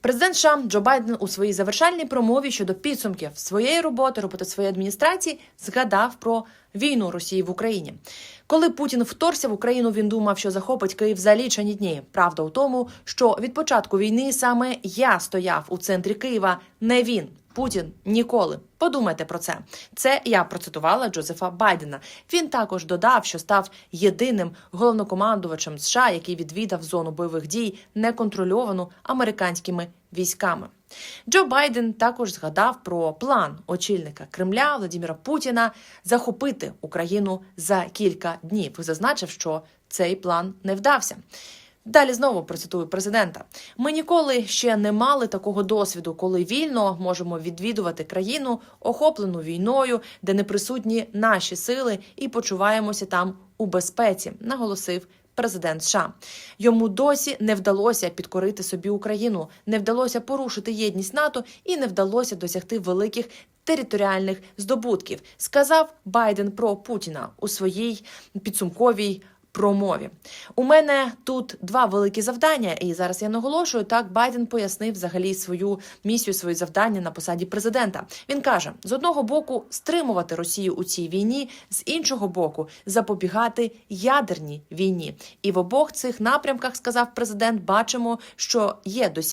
Президент США Джо Байден у своїй завершальній промові щодо підсумків своєї роботи, роботи своєї адміністрації, згадав про війну Росії в Україні. Коли Путін вторгся в Україну, він думав, що захопить Київ за лічені дні. Правда у тому, що від початку війни саме я стояв у центрі Києва, не він. Путін ніколи. Подумайте про це. Це я процитувала Джозефа Байдена. Він також додав, що став єдиним головнокомандувачем США, який відвідав зону бойових дій, неконтрольовану американськими військами. Джо Байден також згадав про план очільника Кремля Владимира Путіна захопити Україну за кілька днів. Зазначив, що цей план не вдався. Далі знову процитую президента: ми ніколи ще не мали такого досвіду, коли вільно можемо відвідувати країну, охоплену війною, де не присутні наші сили, і почуваємося там у безпеці, наголосив. Президент США йому досі не вдалося підкорити собі Україну, не вдалося порушити єдність НАТО і не вдалося досягти великих територіальних здобутків, сказав Байден про Путіна у своїй підсумковій промові. У мене тут два великі завдання, і зараз я наголошую. Так Байден пояснив взагалі свою місію, свої завдання на посаді президента. Він каже: з одного боку стримувати Росію у цій війні, з іншого боку, запобігати ядерній війні. І в обох цих напрямках сказав президент, бачимо, що є досі.